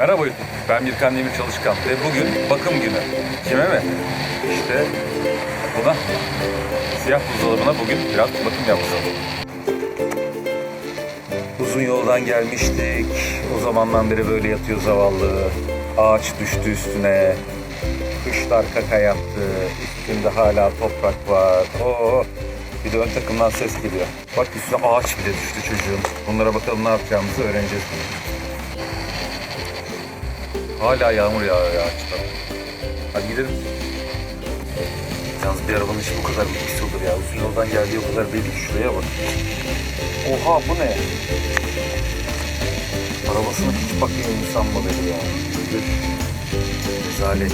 Merhaba YouTube, ben Birkan Demir Çalışkan ve bugün bakım günü. Kime mi? İşte buna. Siyah buzdolabına bugün biraz bakım yapacağım. Uzun yoldan gelmiştik. O zamandan beri böyle yatıyor zavallı. Ağaç düştü üstüne. Kışlar kaka yaptı. Üstünde hala toprak var. Oo. Bir de ön takımdan ses geliyor. Bak üstüne ağaç bile düştü çocuğun. Bunlara bakalım ne yapacağımızı öğreneceğiz. Hala yağmur yağıyor ya açıkta. Hadi gidelim. Yalnız bir arabanın işi bu kadar pis olur ya. Uzun yoldan geldiği o kadar belli şuraya bak. Oha bu ne? Arabasına hiç bakmıyor insan modeli ya. Rezalet.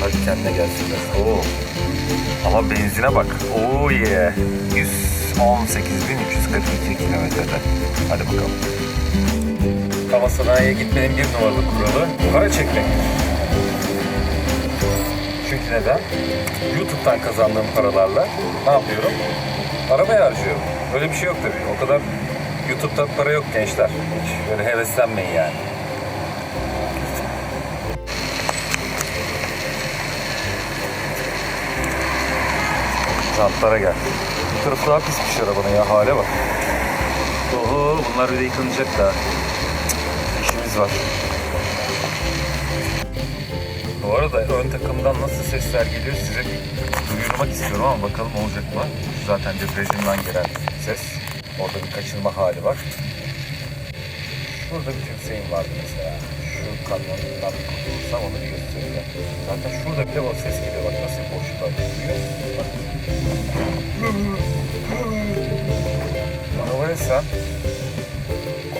Hadi kendine gelsinler. Oo. Ama benzine bak. Oo yeah. 118.342 kilometrede. Hadi bakalım. Hava sanayiye gitmenin bir numaralı kuralı para çekmek. Çünkü neden? YouTube'dan kazandığım paralarla ne yapıyorum? Arabaya harcıyorum. Öyle bir şey yok tabii. O kadar YouTube'da para yok gençler. Hiç böyle heveslenmeyin yani. Jantlara gel. Bu tarafı daha pismiş arabanın ya hale bak. Oho bunlar bir de yıkanacak da. İşimiz var. Bu arada ön takımdan nasıl sesler geliyor size duyurmak istiyorum ama bakalım olacak mı? Zaten debriyajından gelen ses. Orada bir kaçırma hali var. Şurada bir tümseyin vardı mesela. Şu kamyondan bir kurtulursam onu bir göstereceğim. Zaten şurada bile o ses geliyor. Bak nasıl boşluklar geliyor. Bak. Arabaya sen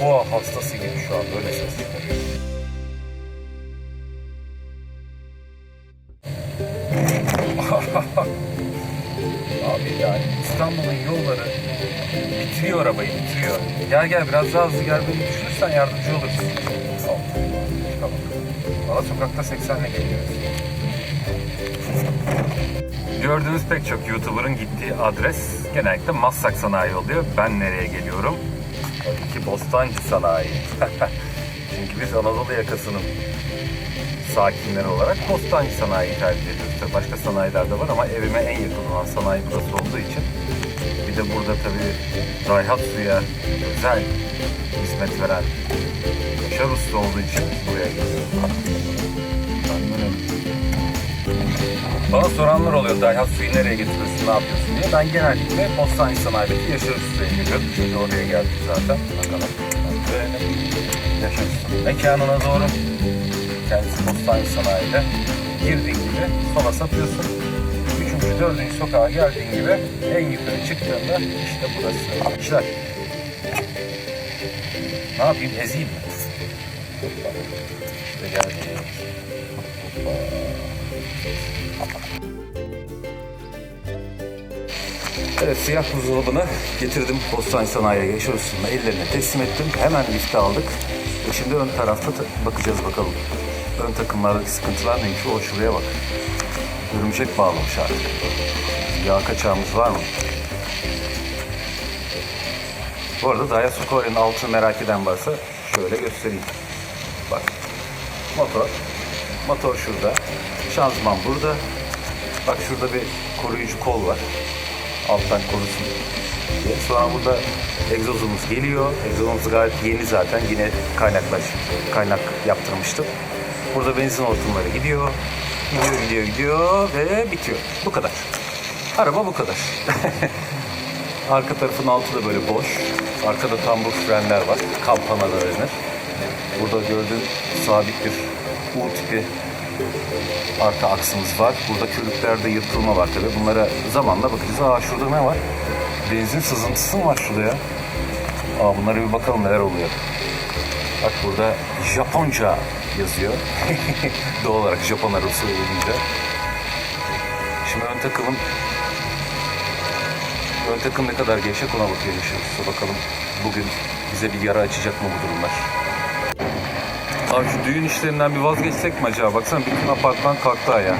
koa hastası gibi şu an böyle ses çıkarıyor. Abi yani İstanbul'un yolları bitiriyor arabayı bitiriyor. Gel gel biraz daha hızlı gel beni düşürürsen yardımcı olursun. Ol. Tamam. Valla sokakta 80'le geliyoruz. Gördüğünüz pek çok YouTuber'ın gittiği adres genellikle Maslak Sanayi oluyor. Ben nereye geliyorum? Tabii ki Bostancı Sanayi. Çünkü biz Anadolu yakasının sakinleri olarak Bostancı Sanayi'yi tercih ediyoruz. Tabii başka sanayiler de var ama evime en yakın olan sanayi burası olduğu için bir de burada tabii Daihatsu'ya özel hizmet veren Yaşar Usta olduğu için buraya geliyorum. Böyle bana soranlar oluyor Daihatsu'yu nereye getiriyorsun, ne yapıyorsun diye. Ben genellikle Bostancı Sanayi'deki Yaşar Usta'ya geliyorum. Şimdi oraya geldik zaten. Bakalım. Öğrenelim. Yaşar Usta. Mekanına doğru. Kendisi Bostancı Sanayi'de. Girdiğin gibi sola sapıyorsun. Üçüncü, dördüncü sokağa geldiğin gibi en yukarı çıktığında işte burası. İşler. Ne yapayım, ezeyim mi? İşte geldik. Hoppa. Evet siyah buzdolabını getirdim Bostancı Sanayi'ye Yaşar Usta'nın ellerine teslim ettim. Hemen lifte aldık. Şimdi ön tarafta ta- bakacağız bakalım. Ön takımlardaki sıkıntılar neymiş? O şuraya bak. Örümcek bağlamış artık. Yağ kaçağımız var mı? Bu arada Daihatsu Kore'nin altını merak eden varsa şöyle göstereyim. Bak. Motor. Motor şurada. Şanzıman burada. Bak şurada bir koruyucu kol var alttan korusun diye. Sonra burada egzozumuz geliyor. Egzozumuz gayet yeni zaten. Yine kaynaklaş, kaynak yaptırmıştım. Burada benzin hortumları gidiyor. Gidiyor, gidiyor, gidiyor ve bitiyor. Bu kadar. Araba bu kadar. Arka tarafın altı da böyle boş. Arkada tambur frenler var. Kampanalar denir. Burada gördüğün sabit bir U tipi arka aksımız var. Burada körüklerde yırtılma var tabii. Bunlara zamanla bakacağız. Aa şurada ne var? Benzin sızıntısı mı var şurada ya? Aa bunlara bir bakalım neler oluyor. Bak burada Japonca yazıyor. Doğal olarak Japon arabası olunca. Şimdi ön takımın ön takım ne kadar gevşek ona bakıyor bakalım bugün bize bir yara açacak mı bu durumlar. Abi şu düğün işlerinden bir vazgeçsek mi acaba? Baksana bütün apartman kalktı ya.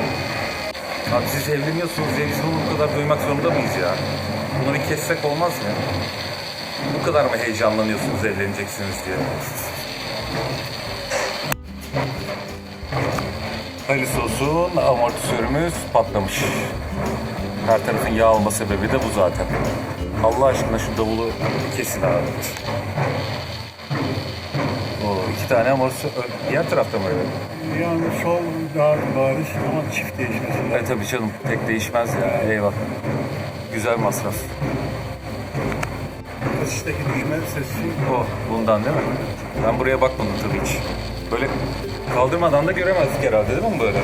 Abi siz evleniyorsunuz diye biz bunu bu kadar duymak zorunda mıyız ya? Bir kessek olmaz mı? Bu kadar mı heyecanlanıyorsunuz evleneceksiniz diye? Hayırlısı olsun amortisörümüz patlamış. Her tarafın yağ alma sebebi de bu zaten. Allah aşkına şu davulu kesin abi. Tane. Ö- Diğer tarafta mı öyle? Yani sol daha bariz ama çift değişmesi E lazım. tabii canım tek değişmez ya. Eyvah. Güzel masraf. Kasisteki düşme sesi O bundan değil mi? Ben buraya bakmadım tabii hiç. Böyle kaldırmadan da göremezdik herhalde değil mi böyle?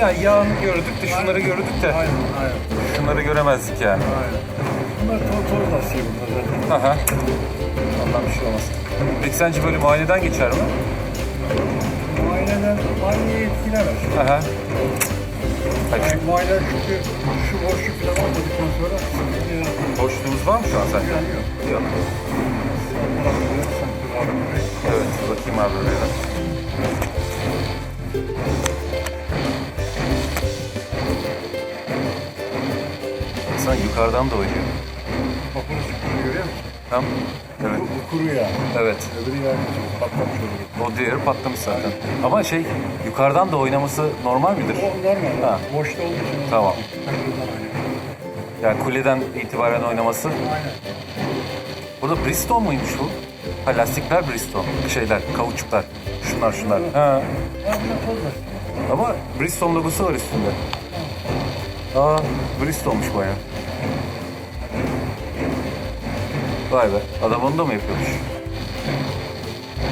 Ya yağını gördük de şunları gördük de aynen aynen şunları göremezdik yani. aynen. Bunlar toz lastiği bunlar zaten. Aha. Ondan bir şey olmaz. Peki sence böyle muayeneden geçer mi? Muayeneden muayeneyi etkilemez. Aha. Ha, Yani çünkü muayene çünkü şu boşluk falan olmadıktan sonra yaratmıyor. boşluğumuz var mı şu an? Yani yok. Yok. Evet, bakayım abi da. Sen yukarıdan da oynuyor. Bunu sıkıntı görüyor musun? Tam. Evet. Bu, bu kuru ya. Evet. Öbürü yani patlamış olur. O diğeri patlamış zaten. Ama şey yukarıdan da oynaması normal midir? O normal. Ha. Boşta olduğu için. Tamam. Yani kuleden itibaren oynaması. Aynen. Burada Bristol muymuş bu? Ha lastikler Bristol. Şeyler, kauçuklar. Şunlar şunlar. Ha. Ama Bristol logosu var üstünde. Aa, Bristol'muş bayağı. Vay be, adam onu da mı yapıyormuş?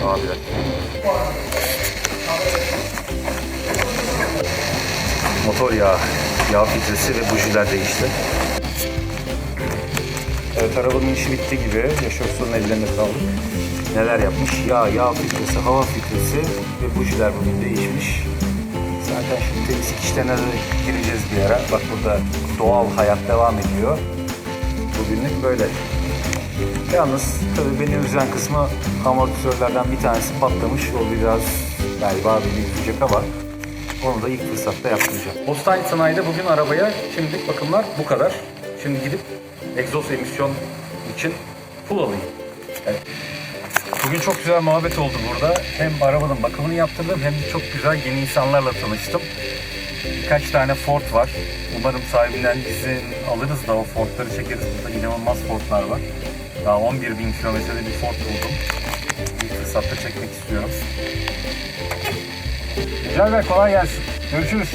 Abiler. Motor yağı, yağ filtresi ve bujiler değişti. Evet, arabanın işi bitti gibi. Yaşar Usta'nın ellerinde kaldık. Neler yapmış? Yağ, yağ filtresi, hava filtresi ve bujiler bugün değişmiş. Zaten şimdi temizlik işlerine de gireceğiz bir ara. Bak burada doğal hayat devam ediyor. Bugünlük böyle. Yalnız tabii beni üzen kısmı amortisörlerden bir tanesi patlamış. O biraz galiba beni üzecek ama onu da ilk fırsatta yaptıracağım. Hostine Sanayi'de bugün arabaya şimdilik bakımlar bu kadar. Şimdi gidip egzoz emisyon için pul alayım. Evet. Bugün çok güzel muhabbet oldu burada. Hem arabanın bakımını yaptırdım hem de çok güzel yeni insanlarla tanıştım. Birkaç tane Ford var. Umarım sahibinden izin alırız da o Ford'ları çekeriz. Burada inanılmaz Ford'lar var. Daha 11 bin kilometrede bir Ford buldum. Bir fırsatta çekmek istiyorum. Güzel ve kolay gelsin. Görüşürüz.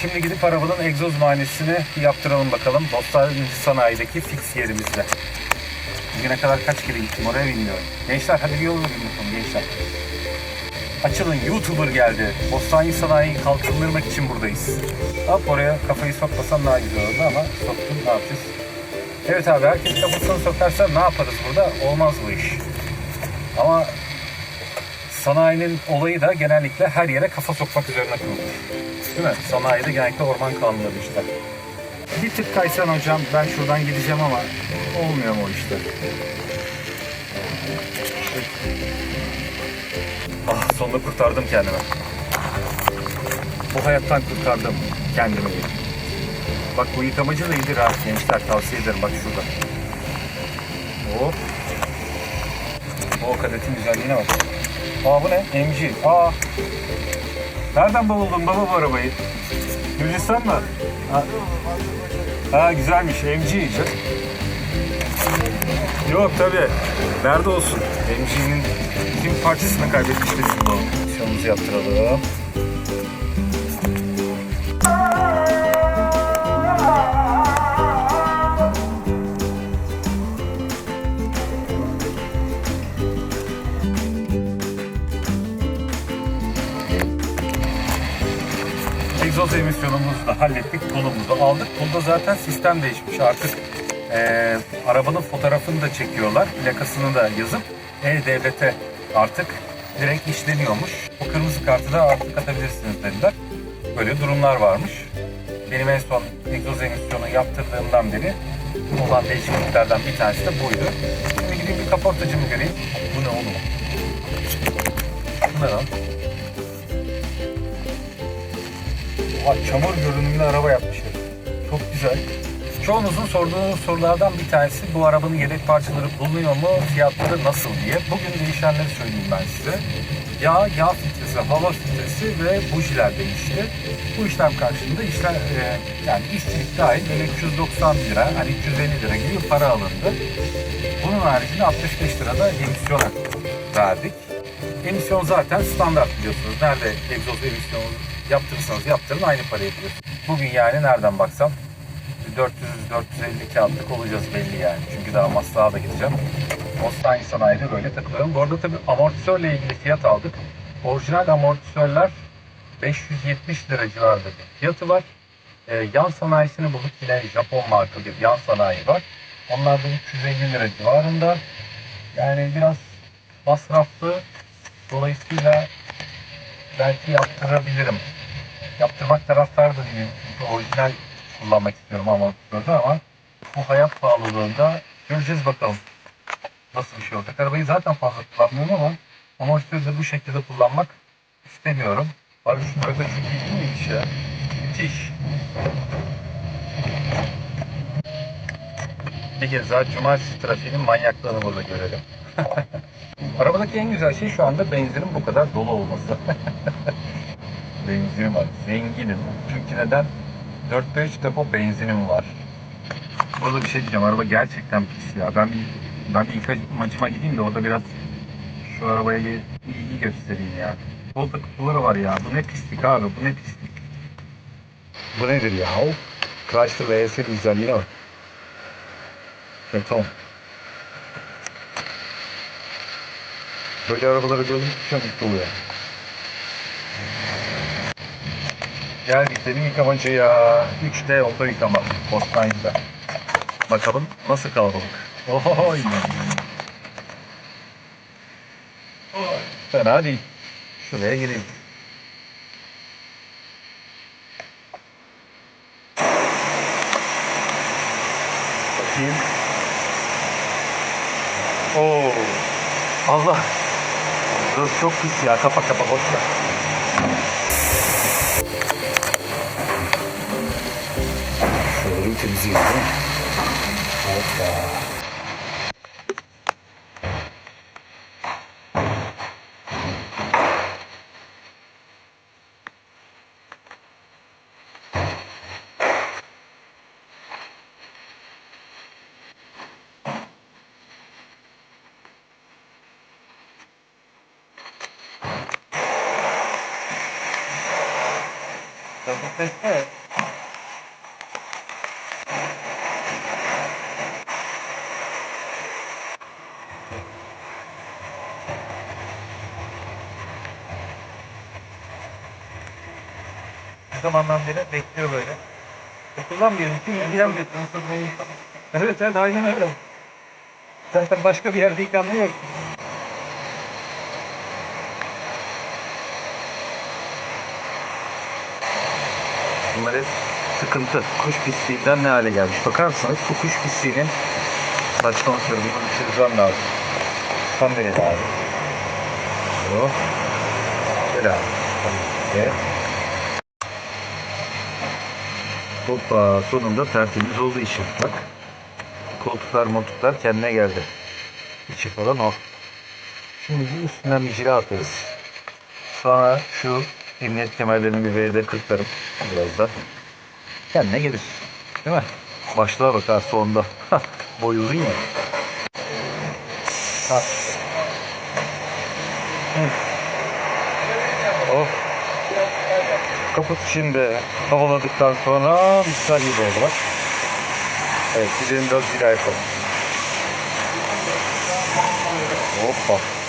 Şimdi gidip arabanın egzoz muayenesini bir yaptıralım bakalım. Bostan sanayideki fix yerimizde. Bugüne kadar kaç kere gittim oraya bilmiyorum. Gençler hadi bir yol verin bakalım gençler. Açılın YouTuber geldi. Bostani Sanayi'yi kalkındırmak için buradayız. Hop oraya kafayı sokmasan daha güzel olurdu ama soktun ne yapacağız? Evet abi herkes kafasını sokarsa ne yaparız burada? Olmaz bu iş. Ama sanayinin olayı da genellikle her yere kafa sokmak üzerine kurulmuş. Değil mi? Sanayide genellikle orman kanunları işte. Bir tık kaysan hocam ben şuradan gideceğim ama olmuyor mu o işte? Ah sonunda kurtardım kendimi. Bu hayattan kurtardım kendimi. Bak bu yıkamacı da iyidir ha gençler tavsiye ederim bak şurada. Hop. O kadetin güzelliğine bak. Aa bu ne? MG. Aa. Nereden buldun baba bu arabayı? Gürcistan mı? Ha, ha güzelmiş. MG. Yok tabii. Nerede olsun? MG'nin kim parçasını kaybetmiş bu. Şunumuzu yaptıralım. egzoz emisyonumuzu da hallettik. Pulumuzu aldık. Pulda zaten sistem değişmiş. Artık eee, arabanın fotoğrafını da çekiyorlar. Plakasını da yazıp E-Devlet'e artık direkt işleniyormuş. O kırmızı kartı da artık atabilirsiniz dediler. Böyle durumlar varmış. Benim en son egzoz emisyonu yaptırdığımdan beri olan değişikliklerden bir tanesi de buydu. Şimdi gideyim bir kaportacımı göreyim. Bu ne oğlum? Bu ne lan? Oha, çamur görünümlü araba yapmış herif. Çok güzel. Çoğunuzun sorduğunuz sorulardan bir tanesi bu arabanın yedek parçaları bulunuyor mu, fiyatları nasıl diye. Bugün değişenleri söyleyeyim ben size. Yağ, yağ filtresi, hava filtresi ve bujiler değişti. Bu işlem karşılığında işler, e, yani işçilik dahil böyle 390 lira, hani 350 lira gibi para alındı. Bunun haricinde 65 lira da emisyon verdik. Emisyon zaten standart biliyorsunuz. Nerede egzoz emisyonu yaptırırsanız yaptırın aynı parayı ödüyorsunuz. Bugün yani nereden baksam 400-450 kağıtlık olacağız belli yani. Çünkü daha Maslak'a da gideceğim. Ostan sanayide böyle takılıyorum. Bu arada tabii amortisörle ilgili fiyat aldık. Orijinal amortisörler 570 lira civarında bir fiyatı var. Ee, yan sanayisini bulduk. Yine Japon marka bir yan sanayi var. Onlar da 350 lira civarında. Yani biraz masraflı. Dolayısıyla belki yaptırabilirim. Yaptırmak taraftar da. Çünkü orijinal kullanmak istiyorum amortisörde ama bu hayat pahalılığında göreceğiz bakalım. Nasıl bir şey olacak. Arabayı zaten fazla kullanmıyorum ama amortisörü bu şekilde kullanmak istemiyorum. Abi şu bagajı iyi miymiş ya? Müthiş. Bir kez daha cumartesi trafiğinin manyaklığını burada görelim. Arabadaki en güzel şey şu anda benzinin bu kadar dolu olması. Benzinim var. Zenginim. Çünkü neden? 4-5 depo benzinim var. Burada bir şey diyeceğim. Araba gerçekten pis ya. Ben bir, ben bir ilk maçıma gideyim de orada biraz şu arabaya ilgi göstereyim ya. Koltuk kutuları var ya. Bu ne pislik abi. Bu ne pislik. Bu nedir ya? Chrysler VS güzelliğine bak. Beton. Böyle arabaları gördüm çok mutlu oluyor. Geldik benim yıkamacıya. 3D oto yıkama. Bostancı'da. Bakalım nasıl kalabalık. Ohoy. Fena değil. Şuraya gireyim. Bakayım. Oo. Allah. Burası çok pis ya. Kapa kapa boş ver. gì nữa. hết cả Hãy subscribe cho kênh Ghiền Mì Gõ Để không bỏ lỡ những video hấp dẫn zamandan beri bekliyor böyle. Kullanmıyorum. Kim ilgilenmiyor. Evet evet aynen öyle. Zaten başka bir yerde ikramı yok. Bunlar hep sıkıntı. Kuş pisliğinden ne hale gelmiş. Bakar? Bu kuş pisliğinin saçma atıyorum. Bunu bitirmem lazım. Tam abi. Oh. Böyle abi. Ve Hoppa sonunda tertemiz oldu işim. Bak. Koltuklar moltuklar kendine geldi. İçi falan o. Şimdi üstünden bir jile atarız. Sonra şu emniyet kemerlerini bir veride kırparım biraz da. Kendine gelir. Değil mi? Başlığa bak ha sonda. Boyuldun ya. Ha. Hı. Oh. Kapat şimdi havaladıktan sonra misal gibi oldu bak. Evet gidelim biraz jile yapalım. Hoppa.